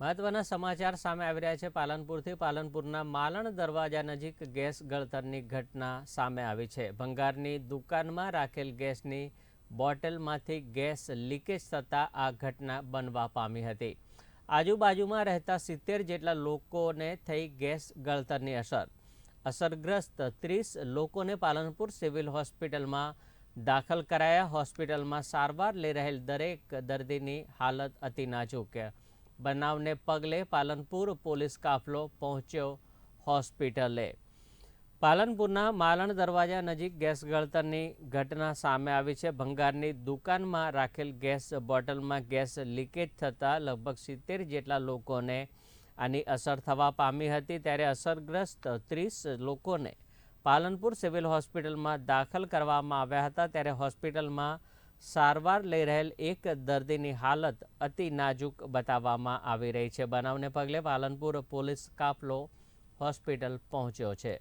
મહત્વના સમાચાર સામે આવી રહ્યા છે. પાલનપુરથી પાલનપુરના માલણ દરવાજા નજીક ગેસ ગળતરની ઘટના સામે આવી છે. ભંગારની દુકાનમાં રાખેલ ગેસની બોટલમાંથી ગેસ લીકેજ થતાં આ ઘટના બનવા પામી હતી. આજુબાજુમાં રહેતા સિત્તેર જેટલા લોકોને થઈ ગેસ ગળતરની અસર. અસરગ્રસ્ત ત્રીસ લોકોને પાલનપુર સિવિલ હોસ્પિટલમાં દાખલ કરાયા. હોસ્પિટલમાં સારવાર લઈ રહેલ દરેક દર્દીની હાલત અતિ નાજુક બનાવને પગલે પાલનપુર પોલીસ કાફલો પહોંચ્યો હોસ્પિટલે. પાલનપુરના માલણ દરવાજા નજીક ગેસ ગળતરની ઘટના સામે આવી છે. ભંગારની દુકાનમાં રાખેલ ગેસ બોટલમાં ગેસ લીકેજ થતાં લગભગ સિત્તેર જેટલા લોકોને આની અસર થવા પામી હતી. ત્યારે અસરગ્રસ્ત ત્રીસ લોકોને પાલનપુર સિવિલ હોસ્પિટલમાં દાખલ કરવામાં આવ્યા હતા. ત્યારે હોસ્પિટલમાં સારવાર લઈ રહેલ એક દર્દીની હાલત અતિ નાજુક બતાવવામાં આવી રહી છે. બનાવને પગલે પાલનપુર પોલીસ કાફલો હોસ્પિટલ પહોંચ્યો છે.